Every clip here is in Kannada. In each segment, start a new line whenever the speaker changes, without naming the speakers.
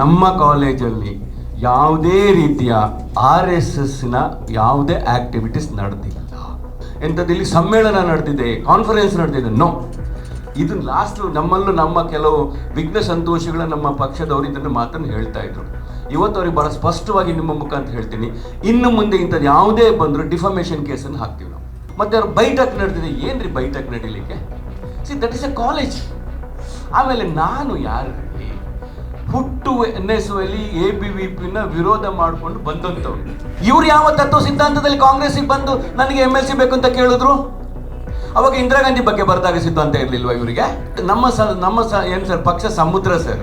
ನಮ್ಮ ಕಾಲೇಜಲ್ಲಿ ಯಾವುದೇ ರೀತಿಯ ಆರ್ ಎಸ್ ಎಸ್ನ ಯಾವುದೇ ಆಕ್ಟಿವಿಟೀಸ್ ನಡೆದಿಲ್ಲ. ಎಂಥದ್ದು ಇಲ್ಲಿ ಸಮ್ಮೇಳನ ನಡೆದಿದೆ ಕಾನ್ಫರೆನ್ಸ್ ನಡೆದಿದೆ ನೋ ಇದು ಲಾಸ್ಟ್ ನಮ್ಮಲ್ಲೂ ನಮ್ಮ ಕೆಲವು ವಿಘ್ನ ಸಂತೋಷಗಳ ನಮ್ಮ ಪಕ್ಷದವರು ಇದನ್ನು ಮಾತನ್ನು ಹೇಳ್ತಾ ಇದ್ರು. ಇವತ್ತು ಅವ್ರಿಗೆ ಬಹಳ ಸ್ಪಷ್ಟವಾಗಿ ನಿಮ್ಮ ಮುಖ ಅಂತ ಹೇಳ್ತೀನಿ. ಇನ್ನು ಮುಂದೆ ಇಂಥದ್ದು ಯಾವುದೇ ಬಂದರೂ ಡಿಫಮೇಷನ್ ಕೇಸನ್ನು ಹಾಕ್ತೀವಿ ನಾವು. ಮತ್ತೆ ಅವ್ರು ಬೈಟಕ್ ನಡೆದಿದೆ, ಏನ್ರಿ ಬೈಟಕ್ ನಡೀಲಿಕ್ಕೆ? See that is a college ಆಮೇಲೆ ನಾನು ಯಾರು ಹುಟ್ಟು ಎನ್ ಎಸ್ ಅಲ್ಲಿ ಎ ಬಿ ವಿ ಪಿನ ವಿರೋಧ ಮಾಡಿಕೊಂಡು ಬಂದಂಥವ್ರು. ಇವ್ರು ಯಾವ ತತ್ವ ಸಿದ್ಧಾಂತದಲ್ಲಿ ಕಾಂಗ್ರೆಸ್ಸಿಗೆ ಬಂದು ನನಗೆ ಎಂ ಎಲ್ ಸಿ ಬೇಕು ಅಂತ ಕೇಳಿದ್ರು? ಅವಾಗ ಇಂದಿರಾ ಗಾಂಧಿ ಬಗ್ಗೆ ಬರ್ದಾಗ ಸಿದ್ಧಾಂತ ಇರಲಿಲ್ವ ಇವರಿಗೆ? ನಮ್ಮ ಸ ನಮ್ಮ ಸ, ಏನು ಸರ್, ಪಕ್ಷ ಸಮುದ್ರ ಸರ್.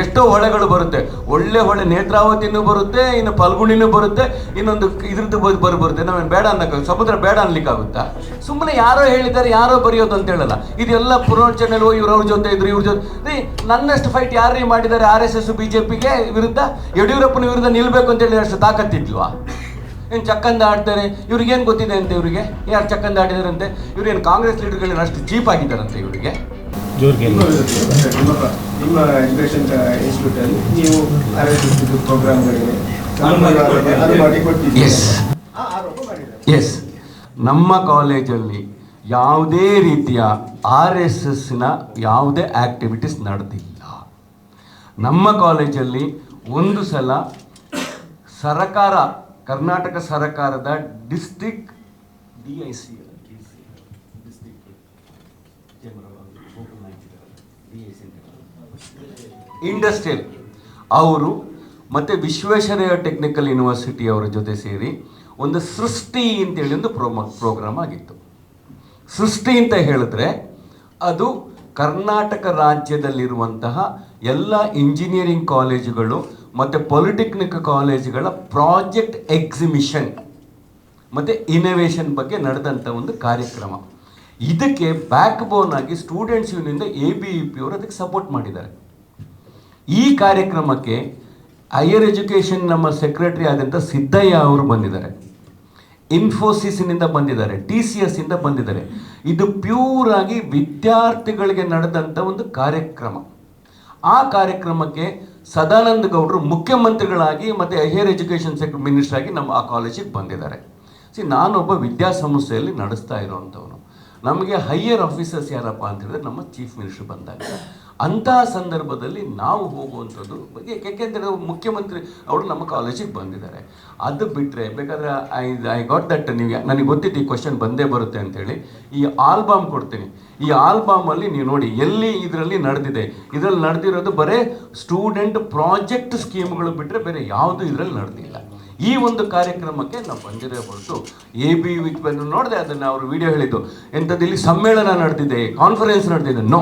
ಎಷ್ಟೋ ಹೊಳೆಗಳು ಬರುತ್ತೆ. ಒಳ್ಳೆ ಹೊಳೆ ನೇತ್ರಾವತಿನೂ ಬರುತ್ತೆ, ಇನ್ನು ಫಲ್ಗುಣಿನೂ ಬರುತ್ತೆ, ಇನ್ನೊಂದು ಇದ್ರದ್ದು ಬರು, ಬರುತ್ತೆ. ನಾವೇನು ಬೇಡ ಅನ್ನಕ್ಕೆ ಸಮುದ್ರ ಬೇಡ ಅನ್ಲಿಕ್ಕಾಗುತ್ತಾ? ಸುಮ್ಮನೆ ಯಾರೋ ಹೇಳಿದ್ದಾರೆ, ಯಾರೋ ಬರೆಯೋದು ಅಂತ ಹೇಳಲ್ಲ. ಇದೆಲ್ಲ ಇವ್ರ ಇವ್ರವ್ರ ಜೊತೆ ಇದ್ರು, ಇವ್ರ ಜೊತೆ ನನ್ನಷ್ಟು ಫೈಟ್ ಯಾರೇ ಮಾಡಿದ್ದಾರೆ? R S S B J ಪಿಗೆ ವಿರುದ್ಧ? ಯಡಿಯೂರಪ್ಪನ ವಿರುದ್ಧ ನಿಲ್ಬೇಕು ಅಂತ ಹೇಳಿ ಅಷ್ಟು ತಾಕತ್ತಿದ್ವಾ ಏನು ಚಕ್ಕಂದ ಆಡ್ತಾರೆ? ಇವ್ರಿಗೇನು ಗೊತ್ತಿದೆ ಅಂತ ಇವರಿಗೆ? ಯಾರು ಚಕ್ಕಂದ ಆಡಿದಾರಂತೆ? ಇವ್ರೇನು ಕಾಂಗ್ರೆಸ್ ಲೀಡರ್ಗಳೇನು ಅಷ್ಟು ಚೀಪ್ ಆಗಿದ್ದಾರಂತೆ ಇವರಿಗೆ?
ಜೋರ್ಗೆ
ನಿಮ್ಮ ಎಜುಕೇಶನ್ ಇನ್ಸ್ಟಿಟ್ಯೂಟಲ್ಲಿ ನೀವು ಆಯೋಜಿಸಿದ ಪ್ರೋಗ್ರಾಮ್ಗಳಿಗೆ
ಎಸ್ ನಮ್ಮ ಕಾಲೇಜಲ್ಲಿ ಯಾವುದೇ ರೀತಿಯ ಆರ್ ಎಸ್ ಎಸ್ನ ಯಾವುದೇ ಆಕ್ಟಿವಿಟೀಸ್ ನಡೆದಿಲ್ಲ. ನಮ್ಮ ಕಾಲೇಜಲ್ಲಿ ಒಂದು ಸಲ ಸರಕಾರ ಕರ್ನಾಟಕ ಸರ್ಕಾರದ district D I C industrial ಅವರು ಮತ್ತು ವಿಶ್ವೇಶ್ವರಯ್ಯ ಟೆಕ್ನಿಕಲ್ ಯೂನಿವರ್ಸಿಟಿ ಅವರ ಜೊತೆ ಸೇರಿ ಒಂದು ಸೃಷ್ಟಿ ಅಂತೇಳಿ ಒಂದು ಪ್ರೋಮ ಪ್ರೋಗ್ರಾಮ್ ಆಗಿತ್ತು. ಸೃಷ್ಟಿ ಅಂತ ಹೇಳಿದ್ರೆ ಅದು ಕರ್ನಾಟಕ ರಾಜ್ಯದಲ್ಲಿರುವಂತಹ ಎಲ್ಲ ಇಂಜಿನಿಯರಿಂಗ್ ಕಾಲೇಜುಗಳು ಮತ್ತು ಪಾಲಿಟೆಕ್ನಿಕ್ ಕಾಲೇಜುಗಳ ಪ್ರಾಜೆಕ್ಟ್ ಎಕ್ಸಿಬಿಷನ್ ಮತ್ತು ಇನೋವೇಷನ್ ಬಗ್ಗೆ ನಡೆದಂಥ ಒಂದು ಕಾರ್ಯಕ್ರಮ. ಇದಕ್ಕೆ ಬ್ಯಾಕ್ ಬೋನ್ ಆಗಿ students union A B E P ಅವರು ಅದಕ್ಕೆ ಸಪೋರ್ಟ್ ಮಾಡಿದ್ದಾರೆ. ಈ ಕಾರ್ಯಕ್ರಮಕ್ಕೆ ಹೈಯರ್ ಎಜುಕೇಷನ್ ನಮ್ಮ ಸೆಕ್ರೆಟರಿ ಆದಂಥ ಸಿದ್ದಯ್ಯ ಅವರು ಬಂದಿದ್ದಾರೆ. ಇನ್ಫೋಸಿಸ್ನಿಂದ ಬಂದಿದ್ದಾರೆ ಟಿ ಸಿ ಎಸ್ ಇಂದ ಬಂದಿದ್ದಾರೆ. ಇದು ಪ್ಯೂರ್ ಆಗಿ ವಿದ್ಯಾರ್ಥಿಗಳಿಗೆ ನಡೆದಂಥ ಒಂದು ಕಾರ್ಯಕ್ರಮ. ಆ ಕಾರ್ಯಕ್ರಮಕ್ಕೆ ಸದಾನಂದ ಗೌಡರು ಮುಖ್ಯಮಂತ್ರಿಗಳಾಗಿ ಮತ್ತು ಹೈಯರ್ ಎಜುಕೇಷನ್ ಮಿನಿಸ್ಟರ್ ಆಗಿ ನಮ್ಮ ಆ ಕಾಲೇಜಿಗೆ ಬಂದಿದ್ದಾರೆ. ಸಿ ನಾನೊಬ್ಬ ವಿದ್ಯಾಸಂಸ್ಥೆಯಲ್ಲಿ ನಡೆಸ್ತಾ ಇರೋವಂಥವನು. ನಮಗೆ ಹೈಯರ್ ಆಫೀಸರ್ಸ್ ಯಾರಪ್ಪ ಅಂತ ಹೇಳಿದ್ರೆ ನಮ್ಮ ಚೀಫ್ ಮಿನಿಸ್ಟರ್ ಬಂದಾಗ. ಅಂತಹ ಸಂದರ್ಭದಲ್ಲಿ ನಾವು ಹೋಗುವಂಥದ್ದು ಬಗ್ಗೆ ಯಾಕೆಂದರೆ ಮುಖ್ಯಮಂತ್ರಿ ಅವರು ನಮ್ಮ ಕಾಲೇಜಿಗೆ ಬಂದಿದ್ದಾರೆ. ಅದು ಬಿಟ್ಟರೆ ಬೇಕಾದ್ರೆ ಐ ಐ ಗಾಟ್ ದಟ್ ನೀವು ನನಗೆ ಗೊತ್ತಿತ್ತು ಈ ಕ್ವಶನ್ ಬಂದೇ ಬರುತ್ತೆ ಅಂತೇಳಿ. ಈ ಆಲ್ಬಮ್ ಕೊಡ್ತೀನಿ. ಈ ಆಲ್ಬಮಲ್ಲಿ ನೀವು ನೋಡಿ, ಎಲ್ಲಿ ಇದರಲ್ಲಿ ನಡೆದಿದೆ? ಇದರಲ್ಲಿ ನಡೆದಿರೋದು ಬರೀ ಸ್ಟೂಡೆಂಟ್ ಪ್ರಾಜೆಕ್ಟ್ ಸ್ಕೀಮ್ಗಳು ಬಿಟ್ಟರೆ ಬೇರೆ ಯಾವುದು ಇದರಲ್ಲಿ ನಡೆದಿಲ್ಲ. ಈ ಒಂದು ಕಾರ್ಯಕ್ರಮಕ್ಕೆ ನಾವು ಬಂದಿರೋ ಹೊರತು ಎ ಬಿ ವಿಕ್ ಬಂದು ನೋಡಿದೆ ಅದನ್ನು ಅವರು ವಿಡಿಯೋ ಹೇಳಿದ್ದು. ಎಂಥದ್ದು ಇಲ್ಲಿ ಸಮ್ಮೇಳನ ನಡೆದಿದೆ ಕಾನ್ಫರೆನ್ಸ್ ನಡೆದಿದೆ. ನೋ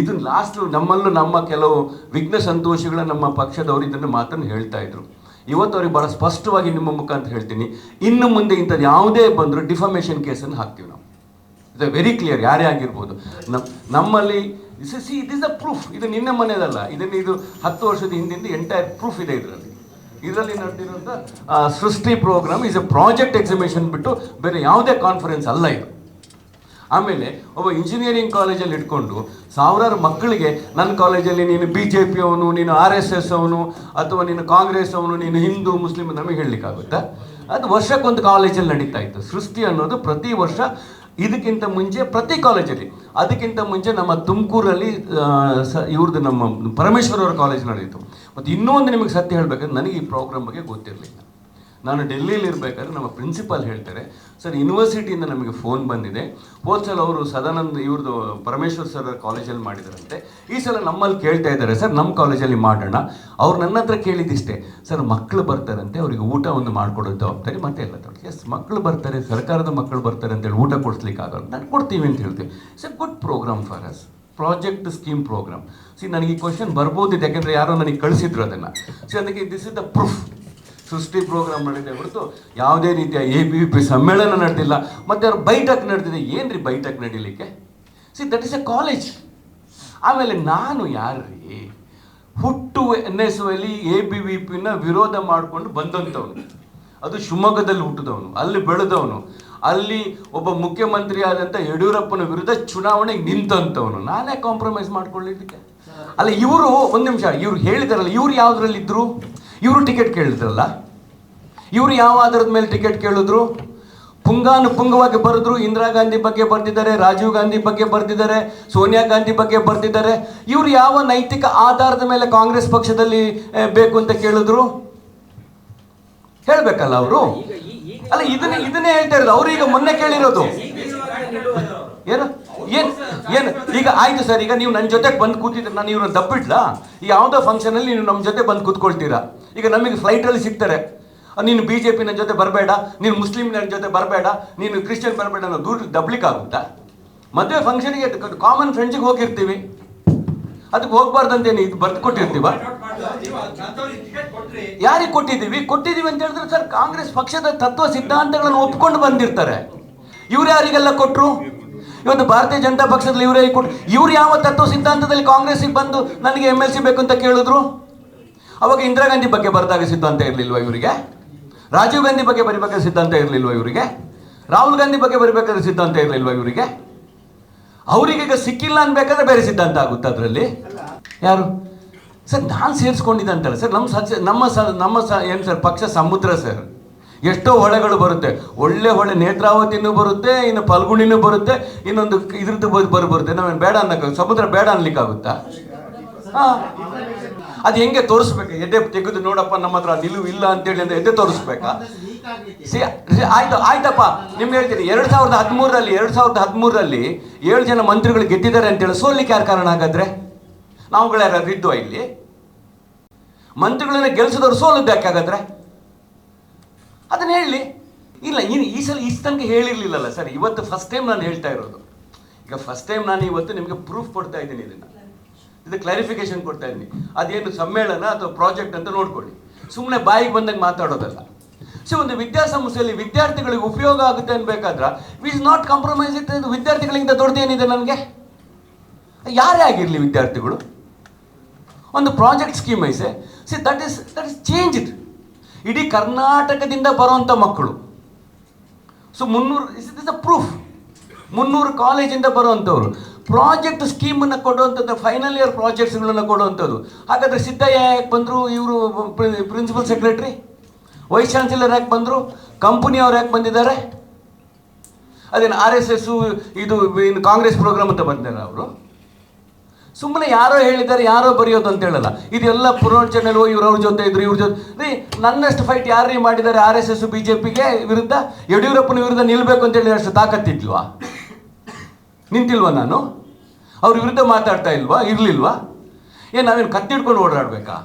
ಇದು ಲಾಸ್ಟು ನಮ್ಮಲ್ಲೂ ನಮ್ಮ ಕೆಲವು ವಿಘ್ನ ಸಂತೋಷಗಳ ನಮ್ಮ ಪಕ್ಷದವರು ಇದನ್ನು ಮಾತನ್ನು ಹೇಳ್ತಾ ಇದ್ರು. ಇವತ್ತು ಅವ್ರಿಗೆ ಭಾಳ ಸ್ಪಷ್ಟವಾಗಿ ನಿಮ್ಮ ಮುಖ ಅಂತ ಹೇಳ್ತೀನಿ. ಇನ್ನು ಮುಂದೆ ಇಂಥದ್ದು ಯಾವುದೇ ಬಂದರೂ ಡಿಫಮೇಷನ್ ಕೇಸನ್ನು ಹಾಕ್ತೀವಿ ನಾವು. ಇದು ವೆರಿ ಕ್ಲಿಯರ್ ಯಾರೇ ಆಗಿರ್ಬೋದು. ನಮ್ಮ ನಮ್ಮಲ್ಲಿ see it is a proof ಇದು ನಿನ್ನೆ ಮನೆಯದಲ್ಲ ಇದನ್ನು ಇದು ಹತ್ತು ವರ್ಷದ ಹಿಂದಿಂದ ಎಂಟೈರ್ ಪ್ರೂಫ್ ಇದೆ ಇದರಲ್ಲಿ. ಇದರಲ್ಲಿ ನಡೆದಿರುವಂಥ Srishti programme is a project exhibition ಬಿಟ್ಟು ಬೇರೆ ಯಾವುದೇ ಕಾನ್ಫರೆನ್ಸ್ ಅಲ್ಲ ಇದು. ಆಮೇಲೆ ಒಬ್ಬ ಇಂಜಿನಿಯರಿಂಗ್ ಕಾಲೇಜಲ್ಲಿ ಇಟ್ಕೊಂಡು ಸಾವಿರಾರು ಮಕ್ಕಳಿಗೆ ನನ್ನ ಕಾಲೇಜಲ್ಲಿ ನೀನು ಬಿ ಜೆ ಪಿ ಅವನು, ನೀನು ಆರ್ ಎಸ್ ಎಸ್ ಅವನು, ಅಥವಾ ನೀನು ಕಾಂಗ್ರೆಸ್ ಅವನು, ನೀನು ಹಿಂದೂ, ಮುಸ್ಲಿಂ ನಮಗೆ ಹೇಳಲಿಕ್ಕಾಗುತ್ತಾ? ಅದು ವರ್ಷಕ್ಕೊಂದು ಕಾಲೇಜಲ್ಲಿ ನಡೀತಾ ಇತ್ತು. ಸೃಷ್ಟಿ ಅನ್ನೋದು ಪ್ರತಿ ವರ್ಷ ಇದಕ್ಕಿಂತ ಮುಂಚೆ ಪ್ರತಿ ಕಾಲೇಜಲ್ಲಿ ಅದಕ್ಕಿಂತ ಮುಂಚೆ ನಮ್ಮ ತುಮಕೂರಲ್ಲಿ ಸ ಇವ್ರದ್ದು ನಮ್ಮ ಪರಮೇಶ್ವರವರ ಕಾಲೇಜ್ ನಡೆಯಿತು. ಮತ್ತು ಇನ್ನೂ ನಿಮಗೆ ಸತ್ಯ ಹೇಳಬೇಕಂದ್ರೆ ನನಗೆ ಈ ಪ್ರೋಗ್ರಾಮ್ ಬಗ್ಗೆ ಗೊತ್ತಿರಲಿಲ್ಲ. ನಾನು ಡೆಲ್ಲಿಯಲ್ಲಿ ಇರಬೇಕಾದ್ರೆ ನಮ್ಮ ಪ್ರಿನ್ಸಿಪಾಲ್ ಹೇಳ್ತಾರೆ, ಸರ್ ಯೂನಿವರ್ಸಿಟಿಯಿಂದ ನಮಗೆ ಫೋನ್ ಬಂದಿದೆ. ಹೋದ ಸಲ ಅವರು ಸದಾನಂದ ಇವ್ರದ್ದು ಪರಮೇಶ್ವರ್ ಸರ್ ಕಾಲೇಜಲ್ಲಿ ಮಾಡಿದರಂತೆ. ಈ ಸಲ ನಮ್ಮಲ್ಲಿ ಕೇಳ್ತಾ ಇದ್ದಾರೆ, ಸರ್ ನಮ್ಮ ಕಾಲೇಜಲ್ಲಿ ಮಾಡೋಣ. ಅವ್ರು ನನ್ನ ಹತ್ರ ಕೇಳಿದಿಷ್ಟೇ ಸರ್ ಮಕ್ಕಳು ಬರ್ತಾರಂತೆ, ಅವರಿಗೆ ಊಟ ಒಂದು ಮಾಡಿಕೊಡೋ ಜವಾಬ್ದಾರಿ ಮತ್ತೆ ಎಲ್ಲ ತೊಡಗಿ ಎಸ್ ಮಕ್ಕಳು ಬರ್ತಾರೆ, ಸರ್ಕಾರದ ಮಕ್ಕಳು ಬರ್ತಾರೆ ಅಂತೇಳಿ ಊಟ ಕೊಡಿಸ್ಲಿಕ್ಕೆ ಆಗಲ್ಲ ನಾನು ಕೊಡ್ತೀವಿ ಅಂತ ಹೇಳ್ತೀವಿ. Sir good programme for us project scheme programme. See ನನಗೆ ಈ ಕ್ವಶನ್ ಬರ್ಬೋದಿದೆ ಯಾಕೆಂದ್ರೆ ಯಾರೋ ನನಗೆ ಕಳಿಸಿದ್ರು ಅದನ್ನು. ಸಿ ಅದಕ್ಕೆ this is the proof Srishti programme ನಡೆದಿದೆ ಹೊರತು ಯಾವುದೇ ರೀತಿಯ ಎ ಬಿ ಪಿ ಸಮ್ಮೇಳನ ನಡೆದಿಲ್ಲ. ಮತ್ತು ಅವ್ರು ಬೈಟಕ್ ನಡೆದಿದೆ. ಏನು ರೀ ಬೈಟಕ್ ನಡೀಲಿಕ್ಕೆ? See that is a college ಆಮೇಲೆ ನಾನು ಯಾರ್ರೀ? ಹುಟ್ಟು ಎನ್ ಎಸ್ ಅಲ್ಲಿ ಎ ಬಿ ವಿ ಪಿನ ವಿರೋಧ ಮಾಡಿಕೊಂಡು ಬಂದಂಥವನು. ಅದು ಶಿವಮೊಗ್ಗದಲ್ಲಿ ಹುಟ್ಟಿದವನು. ಅಲ್ಲಿ ಬೆಳೆದವನು. ಅಲ್ಲಿ ಒಬ್ಬ ಮುಖ್ಯಮಂತ್ರಿ ಆದಂತ ಯಡಿಯೂರಪ್ಪನ ವಿರುದ್ಧ ಚುನಾವಣೆಗೆ ನಿಂತಂಥವನು ನಾನೇ ಕಾಂಪ್ರಮೈಸ್ ಮಾಡ್ಕೊಳ್ಳಿದ್ದಕ್ಕೆ ಅಲ್ಲ, ಇವರು, ಒಂದು ನಿಮಿಷ, ಇವ್ರು ಹೇಳಿದಾರಲ್ಲ, ಇವ್ರು ಯಾವ್ದ್ರಲ್ಲಿ ಇದ್ರು ಇವರು ಟಿಕೆಟ್ ಕೇಳಿದ್ರಲ್ಲ? ಇವರು ಯಾವ ಆಧಾರದ ಮೇಲೆ ಟಿಕೆಟ್ ಕೇಳಿದ್ರು? ಪುಂಗಾನು ಪುಂಗವಾಗಿ ಬರೆದ್ರು, ಇಂದಿರಾ ಗಾಂಧಿ ಬಗ್ಗೆ ಬರ್ತಿದ್ದಾರೆ ರಾಜೀವ್ ಗಾಂಧಿ ಬಗ್ಗೆ ಬರ್ತಿದ್ದಾರೆ ಸೋನಿಯಾ ಗಾಂಧಿ ಬಗ್ಗೆ ಬರ್ತಿದ್ದಾರೆ ಇವರು ಯಾವ ನೈತಿಕ ಆಧಾರದ ಮೇಲೆ ಕಾಂಗ್ರೆಸ್ ಪಕ್ಷದಲ್ಲಿ ಬೇಕು ಅಂತ ಕೇಳಿದ್ರು? ಹೇಳ್ಬೇಕಲ್ಲ ಅವರು. ಅಲ್ಲ ಇದನ್ನೇ ಇದನ್ನೇ ಹೇಳ್ತಾ ಇರೋದು. ಅವ್ರು ಈಗ ಮೊನ್ನೆ ಕೇಳಿರೋದು. ಏನು? ಏನ್ ಏನು? ಈಗ ಆಯ್ತು ಸರ್ ಈಗ ನೀವು ನನ್ನ ಜೊತೆಗೆ ಬಂದು ಕೂತಿದ್ರೆ ನಾನು ಇವ್ರನ್ನ ಯಾವ್ದೋ ಯಾವುದೋ ಫಂಕ್ಷನಲ್ಲಿ ನೀವು ನಮ್ಮ ಜೊತೆ ಬಂದು ಕೂತ್ಕೊಳ್ತೀರಾ? ಈಗ ನಮಗೆ ಫ್ಲೈಟಲ್ಲಿ ಸಿಗ್ತಾರೆ. ಅಹ್, ನೀನು ಬಿ ಜೆ ಪಿ ನನ್ನ ಜೊತೆ ಬರಬೇಡ ನೀನು ಮುಸ್ಲಿಂ ನನ್ನ ಜೊತೆ ಬರಬೇಡ ನೀನು ಕ್ರಿಶ್ಚಿಯನ್ ಬರಬೇಡ ಅನ್ನೋ ದೂರ ದಬ್ಲಿಕ್ಕಾಗುತ್ತಾ? ಮದುವೆ ಫಂಕ್ಷನ್ಗೆ ಕಾಮನ್ ಫ್ರೆಂಡ್ಸಿಗೆ ಹೋಗಿರ್ತೀವಿ. ಅದಕ್ಕೆ ಹೋಗ್ಬಾರ್ದಂತೇನು ಇದು ಬರ್ದು ಕೊಟ್ಟಿರ್ತೀವ? ಯಾರಿಗೆ ಕೊಟ್ಟಿದ್ದೀವಿ? ಕೊಟ್ಟಿದ್ದೀವಿ ಅಂತ ಹೇಳಿದ್ರೆ ಸರ್ ಕಾಂಗ್ರೆಸ್ ಪಕ್ಷದ ತತ್ವ ಸಿದ್ಧಾಂತಗಳನ್ನು ಒಪ್ಕೊಂಡು ಬಂದಿರ್ತಾರೆ. ಇವ್ರು ಯಾರಿಗೆಲ್ಲ ಕೊಟ್ಟರು ಇವತ್ತು ಭಾರತೀಯ ಜನತಾ ಪಕ್ಷದಲ್ಲಿ ಇವರೇ ಕೊಟ್ಟು ಇವ್ರು ಯಾವ ತತ್ವ ಸಿದ್ಧಾಂತದಲ್ಲಿ ಕಾಂಗ್ರೆಸ್ಸಿಗೆ ಬಂದು ನನಗೆ ಎಂ ಎಲ್ ಸಿ ಬೇಕು ಅಂತ ಕೇಳಿದ್ರು? ಅವಾಗ ಇಂದಿರಾ ಗಾಂಧಿ ಬಗ್ಗೆ ಬರೆದಾಗ ಸಿದ್ಧಾಂತ ಇರಲಿಲ್ವ ಇವರಿಗೆ? ರಾಜೀವ್ ಗಾಂಧಿ ಬಗ್ಗೆ ಬರಿಬೇಕಾದ ಸಿದ್ಧಾಂತ ಇರಲಿಲ್ವ ಇವರಿಗೆ? ರಾಹುಲ್ ಗಾಂಧಿ ಬಗ್ಗೆ ಬರಿಬೇಕಾದ್ರೆ ಸಿದ್ಧಾಂತ ಇರಲಿಲ್ವ ಇವರಿಗೆ? ಅವರಿಗೆ ಈಗ ಸಿಕ್ಕಿಲ್ಲ ಅನ್ಬೇಕಾದ್ರೆ ಬೇರೆ ಸಿದ್ಧಾಂತ ಆಗುತ್ತೆ ಅದರಲ್ಲಿ. ಯಾರು? ಸರ್, ನಾನು ಸೇರಿಸ್ಕೊಂಡಿದ್ದಂತಲ್ಲ ಸರ್ ನಮ್ಮ ಸಚ ನಮ್ಮ ಸ ನಮ್ಮ ಸ, ಏನು ಸರ್, ಪಕ್ಷ ಸಮುದ್ರ ಸರ್. ಎಷ್ಟೋ ಹೊಳೆಗಳು ಬರುತ್ತೆ. ಒಳ್ಳೆ ಹೊಳೆ ನೇತ್ರಾವತಿನೂ ಬರುತ್ತೆ, ಇನ್ನು ಫಲ್ಗುಣಿನೂ ಬರುತ್ತೆ, ಇನ್ನೊಂದು ಇದ್ರದ್ದು ಬರು ಬರುತ್ತೆ. ನಾವೇನು ಬೇಡ ಅನ್ನಕ್ಕೆ ಸಮುದ್ರ ಬೇಡ ಅನ್ಲಿಕ್ಕಾಗುತ್ತಾ? ಹಾಂ. ಅದು ಹೆಂಗೆ ತೋರಿಸ್ಬೇಕು? ಎದೆ ತೆಗೆದು ನೋಡಪ್ಪ, ನಮ್ಮ ಹತ್ರ ನಿಲುವು ಇಲ್ಲ ಅಂತೇಳಿ ಅಂದ್ರೆ ಎದೆ ತೋರಿಸ್ಬೇಕಾ? ಸಿ ಆಯ್ತು, ಆಯ್ತಪ್ಪ. ನಿಮ್ಗೆ ಹೇಳ್ತೀನಿ, ಎರಡು ಸಾವಿರದ ಹದಿಮೂರರಲ್ಲಿ, ಎರಡು ಸಾವಿರದ ಹದಿಮೂರರಲ್ಲಿ ಏಳು ಜನ ಮಂತ್ರಿಗಳು ಗೆದ್ದಿದ್ದಾರೆ ಅಂತೇಳಿ ಸೋಲಿಕ್ಕೆ ಯಾರು ಕಾರಣ ಹಾಗಾದ್ರೆ? ನಾವುಗಳು ಯಾರು ಇದ್ವಾ ಇಲ್ಲಿ? ಮಂತ್ರಿಗಳನ್ನ ಗೆಲ್ಸಿದವ್ರು ಸೋಲದ್ದು ಯಾಕೆ ಹಾಗಾದ್ರೆ? ಅದನ್ನ ಹೇಳಿ. ಇಲ್ಲ ಇನ್ನು ಈ ಸಲ ಇಷ್ಟು ತನಕ ಹೇಳಿರ್ಲಿಲ್ಲಲ್ಲ ಸರ್, ಇವತ್ತು ಫಸ್ಟ್ ಟೈಮ್ ನಾನು ಹೇಳ್ತಾ ಇರೋದು. ಈಗ ಫಸ್ಟ್ ಟೈಮ್ ನಾನು ಇವತ್ತು ನಿಮಗೆ ಪ್ರೂಫ್ ಕೊಡ್ತಾ ಇದ್ದೀನಿ ಇದನ್ನ. ಇದು ಕ್ಲಾರಿಫಿಕೇಶನ್ ಕೊಡ್ತಾ ಇದ್ದೀನಿ. ಅದೇನು ಸಮ್ಮೇಳನ ಅಥವಾ ಪ್ರಾಜೆಕ್ಟ್ ಅಂತ ನೋಡ್ಕೊಳ್ಳಿ. ಸುಮ್ಮನೆ ಬಾಯಿಗೆ ಬಂದಂಗೆ ಮಾತಾಡೋದಲ್ಲ. ಸೊ ಒಂದು ವಿದ್ಯಾಸಂಸ್ಥೆಯಲ್ಲಿ ವಿದ್ಯಾರ್ಥಿಗಳಿಗೆ ಉಪಯೋಗ ಆಗುತ್ತೆ ಅನ್ಬೇಕಾದ್ರೆ ವಿಸ್ ನಾಟ್ ಕಾಂಪ್ರಮೈಸ್ ಇಟ್ ವಿದ್ಯಾರ್ಥಿಗಳಿಂದ ದೊಡ್ಡದೇನಿದೆ ನನಗೆ? ಯಾರೇ ಆಗಿರಲಿ ವಿದ್ಯಾರ್ಥಿಗಳು. ಒಂದು project scheme ಐಸೆ. See that is that is change it ಇಡೀ ಕರ್ನಾಟಕದಿಂದ ಬರುವಂಥ ಮಕ್ಕಳು. ಸೊ ಮುನ್ನೂರು ಇಸ್ ಇಸ್ ಅ ಪ್ರೂಫ್ ಮುನ್ನೂರು ಕಾಲೇಜಿಂದ ಬರುವಂಥವ್ರು ಪ್ರಾಜೆಕ್ಟ್ ಸ್ಕೀಮನ್ನು ಕೊಡುವಂಥದ್ದು ಫೈನಲ್ ಇಯರ್ ಪ್ರಾಜೆಕ್ಟ್ಸ್ಗಳನ್ನು ಕೊಡುವಂಥದ್ದು. ಹಾಗಾದರೆ ಸಿದ್ದಯ್ಯ ಯಾಕೆ ಬಂದರು, ಇವರು ಪ್ರಿನ್ಸಿಪಲ್ ಸೆಕ್ರೆಟ್ರಿ ವೈಸ್ ಚಾನ್ಸಲರ್ ಯಾಕೆ ಬಂದರು? ಕಂಪನಿಯವ್ರು ಯಾಕೆ ಬಂದಿದ್ದಾರೆ? ಅದೇನು ಆರ್ ಎಸ್ ಎಸ್ಸು ಇದು ಇನ್ನು ಕಾಂಗ್ರೆಸ್ ಪ್ರೋಗ್ರಾಮ್ ಅಂತ ಬಂದಿದ್ದಾರೆ ಅವರು. ಸುಮ್ಮನೆ ಯಾರೋ ಹೇಳಿದ್ದಾರೆ, ಯಾರೋ ಬರೆಯೋದು ಅಂತ ಹೇಳಲ್ಲ. ಇದೆಲ್ಲ ಪುನರ್ಚನೆಗಳು ಇವ್ರು ಅವ್ರ ಜೊತೆ ಇದ್ರು, ಇವ್ರ ಜೊತೆ. ರೀ, ನನ್ನಷ್ಟು ಫೈಟ್ ಯಾರೇ ಮಾಡಿದ್ದಾರೆ R S S B J ಪಿಗೆ ವಿರುದ್ಧ? ಯಡಿಯೂರಪ್ಪನ ವಿರುದ್ಧ ನಿಲ್ಲಬೇಕು ಅಂತ ಹೇಳಿ ಅಷ್ಟು ತಾಕತ್ತಿದ್ಲ್ವಾ? ನಿಂತಿಲ್ವಾ ನಾನು? ಅವ್ರ ವಿರುದ್ಧ ಮಾತಾಡ್ತಾ ಇಲ್ವಾ? ಇರ್ಲಿಲ್ವಾ? ಏನು ನಾವೇನು ಕತ್ತಿಡ್ಕೊಂಡು ಓಡಾಡಬೇಕಾ?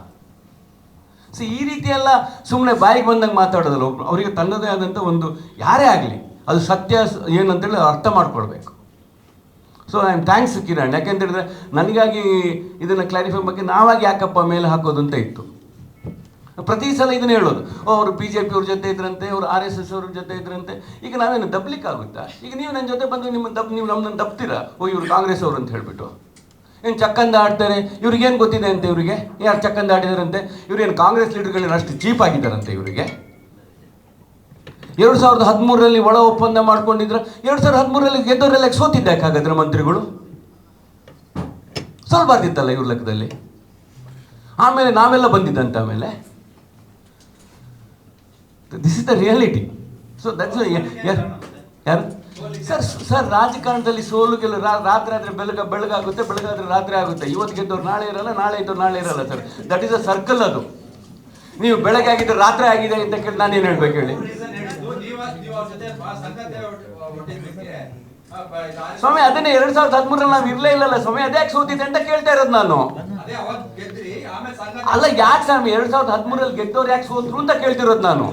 ಸೊ ಈ ರೀತಿ ಎಲ್ಲ ಸುಮ್ಮನೆ ಬಾಯಿಗೆ ಬಂದಂಗೆ ಮಾತಾಡೋದಲ್ಲ ಒಬ್ರು. ಅವರಿಗೆ ತನ್ನದೇ ಆದಂಥ ಒಂದು ಯಾರೇ ಆಗಲಿ, ಅದು ಸತ್ಯ ಏನಂತೇಳಿ ಅರ್ಥ ಮಾಡ್ಕೊಳ್ಬೇಕು. So I am thanks Kiran. ಯಾಕೆಂತ ಹೇಳಿದ್ರೆ, ನನಗಾಗಿ ಇದನ್ನು ಕ್ಲಾರಿಫೈ ಬಗ್ಗೆ ನಾವಾಗಿ ಯಾಕಪ್ಪ ಮೇಲೆ ಹಾಕೋದು ಅಂತ ಇತ್ತು. ಪ್ರತಿ ಸಲ ಇದನ್ನ ಹೇಳೋದು. ಅವರು ಬಿ ಜೆ ಪಿಯವ್ರ ಜೊತೆ ಇದ್ರಂತೆ, ಅವರು ಆರ್ ಎಸ್ ಎಸ್ ಅವ್ರ ಜೊತೆ ಇದ್ರಂತೆ. ಈಗ ನಾವೇನು ದಬ್ಲಿಕ್ಕಾಗುತ್ತಾ ಈಗ ನೀವು ನನ್ನ ಜೊತೆ ಬಂದು ನಿಮ್ಮ ದಬ್, ನೀವು ನಮ್ಮನ್ನು ದಬ್ತೀರಾ? ಓ, ಇವರು ಕಾಂಗ್ರೆಸ್ ಅವರು ಅಂತ ಹೇಳಿಬಿಟ್ಟು. ಏನು ಚಕ್ಕಂದ ಆಡ್ತಾರೆ? ಇವ್ರಿಗೇನು ಗೊತ್ತಿದೆ ಅಂತ ಇವರಿಗೆ? ಯಾರು ಚಕ್ಕಂದ ಆಡಿದಾರಂತೆ? ಇವ್ರೇನು ಕಾಂಗ್ರೆಸ್ ಲೀಡರ್ಗಳನ್ನ ಅಷ್ಟು ಚೀಪ್ ಆಗಿದ್ದಾರಂತೆ ಇವರಿಗೆ? ಎರಡು ಸಾವಿರದ ಹದಿಮೂರರಲ್ಲಿ ಒಳ ಒಪ್ಪಂದ ಮಾಡ್ಕೊಂಡಿದ್ರೆ. ಎರಡು ಸಾವಿರದ ಹದಿಮೂರರಲ್ಲಿ ಗೆದ್ದವರೆಲ್ಲ ಸೋತಿದ್ದೆ ಹಾಗಾದ್ರೆ ಮಂತ್ರಿಗಳು? ಸೋಲ್ಬಾರ್ದಿತ್ತಲ್ಲ ಇವ್ರ ಲೆಕ್ಕದಲ್ಲಿ? ಆಮೇಲೆ ನಾವೆಲ್ಲ ಬಂದಿದ್ದಂತೆ ಆಮೇಲೆ? This is the reality so that's ಯಾರು? ಸರ್ ಸರ್ ರಾಜಕಾರಣದಲ್ಲಿ ಸೋಲು ಗೆಲ್ಲ ರಾತ್ರಿ ಆದರೆ ಬೆಳಗ ಬೆಳಗಾಗುತ್ತೆ ಬೆಳಗಾದ್ರೆ ರಾತ್ರಿ ಆಗುತ್ತೆ. ಇವತ್ತು ಗೆದ್ದವ್ರು ನಾಳೆ ಇರಲ್ಲ, ನಾಳೆ ಇದ್ದವ್ರು ನಾಳೆ ಇರಲ್ಲ sir that is a circle ಅದು. ನೀವು ಬೆಳಗ್ಗೆ ಆಗಿದ್ದು ರಾತ್ರಿ ಆಗಿದೆ ಅಂತ ಕೇಳಿ ನಾನೇನು ಹೇಳ್ಬೇಕು ಹೇಳಿ? ಸ್ವಾಮಿ, ಅದನ್ನೇ ಎರಡ್ ಸಾವಿರದ ಹದಿಮೂರಲ್ಲಿ ನಾವು ಇರ್ಲೇ ಇಲ್ಲಲ್ಲ ಸ್ವಾಮಿ. ಅದ್ಯಾಕೆ ಸೋತಿದೆ ಅಂತ ಕೇಳ್ತಾ ಇರೋದು ನಾನು. ಅಲ್ಲ, ಯಾಕೆ ಸ್ವಾಮಿ? ಎರಡ್ ಸಾವಿರದ ಹದಿಮೂರಲ್ಲಿ ಗೆದ್ದವ್ರು ಯಾಕೆ ಸೋತ್ರು ಅಂತ ಕೇಳ್ತಿರೋದು ನಾನು.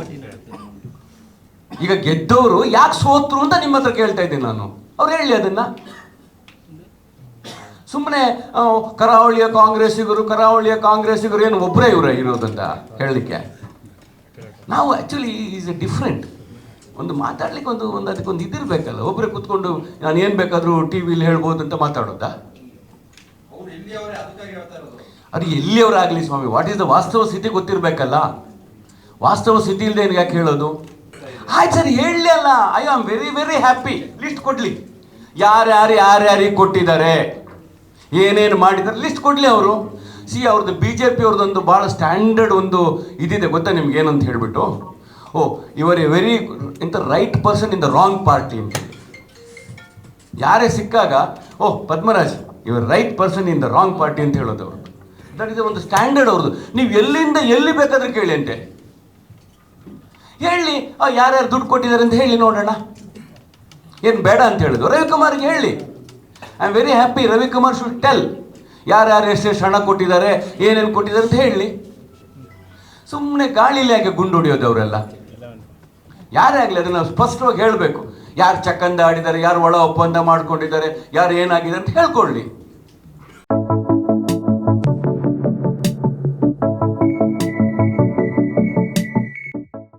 ಈಗ ಗೆದ್ದವರು ಯಾಕೆ ಸೋತ್ರು ಅಂತ ನಿಮ್ಮ ಹತ್ರ ಕೇಳ್ತಾ ಇದ್ದೀನಿ ನಾನು. ಅವ್ರು ಹೇಳಿ ಅದನ್ನ. ಸುಮ್ಮನೆ ಕರಾವಳಿಯ ಕಾಂಗ್ರೆಸ್ಸಿಗರು ಕರಾವಳಿಯ ಕಾಂಗ್ರೆಸ್ಸಿಗರು ಏನು ಒಬ್ಬರೇ ಇವರೇ ಇರೋದಂತ ಹೇಳಲಿಕ್ಕೆ? ನಾವು ಆ್ಯಕ್ಚುಲಿ ಈಸ್ ಎ ಡಿಫ್ರೆಂಟ್ ಒಂದು ಮಾತಾಡ್ಲಿಕ್ಕೆ ಒಂದು ಒಂದು ಅದಕ್ಕೊಂದು ಇದಿರಬೇಕಲ್ಲ. ಒಬ್ಬರೇ ಕೂತ್ಕೊಂಡು ನಾನು ಏನು ಬೇಕಾದರೂ ಟಿ ವಿಲಿ ಹೇಳ್ಬೋದು ಅಂತ ಮಾತಾಡೋದಾ? ಅದು ಎಲ್ಲಿಯವರಾಗಲಿ ಸ್ವಾಮಿ ವಾಟ್ ಈಸ್ ದ ವಾಸ್ತವ ಸ್ಥಿತಿ ಗೊತ್ತಿರಬೇಕಲ್ಲ. ವಾಸ್ತವ ಸ್ಥಿತಿ ಇಲ್ಲದೆ ಯಾಕೆ ಹೇಳೋದು? ಆಯ್ತು ಸರ್, ಹೇಳಲಿ ಅಲ್ಲ. I am very very happy list ಕೊಡ್ಲಿ. ಯಾರ್ಯಾರು, ಯಾರ್ಯಾರಿಗೆ ಕೊಟ್ಟಿದ್ದಾರೆ? ಏನೇನು ಮಾಡಿದ್ದಾರೆ? ಲಿಸ್ಟ್ ಕೊಡಲಿ ಅವರು. ಸಿ ಅವ್ರದ್ದು ಬಿ ಜೆ ಪಿ ಅವ್ರದ್ದೊಂದು ಭಾಳ ಸ್ಟ್ಯಾಂಡರ್ಡ್ ಒಂದು ಇದಿದೆ. ಗೊತ್ತಾ ನಿಮ್ಗೆ ಏನಂತ ಹೇಳಿಬಿಟ್ಟು? ಓ, ಇವರ್ ಎ ವೆರಿ ಇಂಥ right person in the wrong party ಅಂತ. ಯಾರೇ ಸಿಕ್ಕಾಗ, ಓ, Padmaraj, ಇವರ್ right person in the wrong party ಅಂತ ಹೇಳೋದು ಅವ್ರದ್ದು ದಟ್ ಇಸ್ ಒಂದು ಸ್ಟ್ಯಾಂಡರ್ಡ್ ಅವ್ರದ್ದು ನೀವು ಎಲ್ಲಿಂದ ಎಲ್ಲಿ ಬೇಕಾದರೂ ಕೇಳಿ ಅಂತೆ. ಹೇಳಿ ಯಾರ್ಯಾರು ದುಡ್ಡು ಕೊಟ್ಟಿದ್ದಾರೆ ಅಂತ ಹೇಳಿ ನೋಡೋಣ. ಏನು ಬೇಡ ಅಂತ ಹೇಳಿದ್ರು. ರವಿಕುಮಾರ್ಗೆ ಹೇಳಿ. I am very happy Ravikumar should tell ಯಾರ್ಯಾರು ಎಷ್ಟೆಷ್ಟು ಹಣ ಕೊಟ್ಟಿದ್ದಾರೆ, ಏನೇನು ಕೊಟ್ಟಿದ್ದಾರೆ ಅಂತ ಹೇಳಿ. ಸುಮ್ಮನೆ ಗಾಳಿಲಿ ಯಾಕೆ ಗುಂಡು ಹೊಡಿಯೋದು ಅವರೆಲ್ಲ. ಯಾರೇ ಆಗಲಿ ಅದನ್ನು ಸ್ಪಷ್ಟವಾಗಿ ಹೇಳಬೇಕು. ಯಾರು ಚಕ್ಕಂದ ಆಡಿದ್ದಾರೆ, ಯಾರು ಒಳ ಒಪ್ಪಂದ ಮಾಡ್ಕೊಂಡಿದ್ದಾರೆ, ಯಾರು ಏನಾಗಿದೆ ಅಂತ ಹೇಳ್ಕೊಳ್ಳಿ.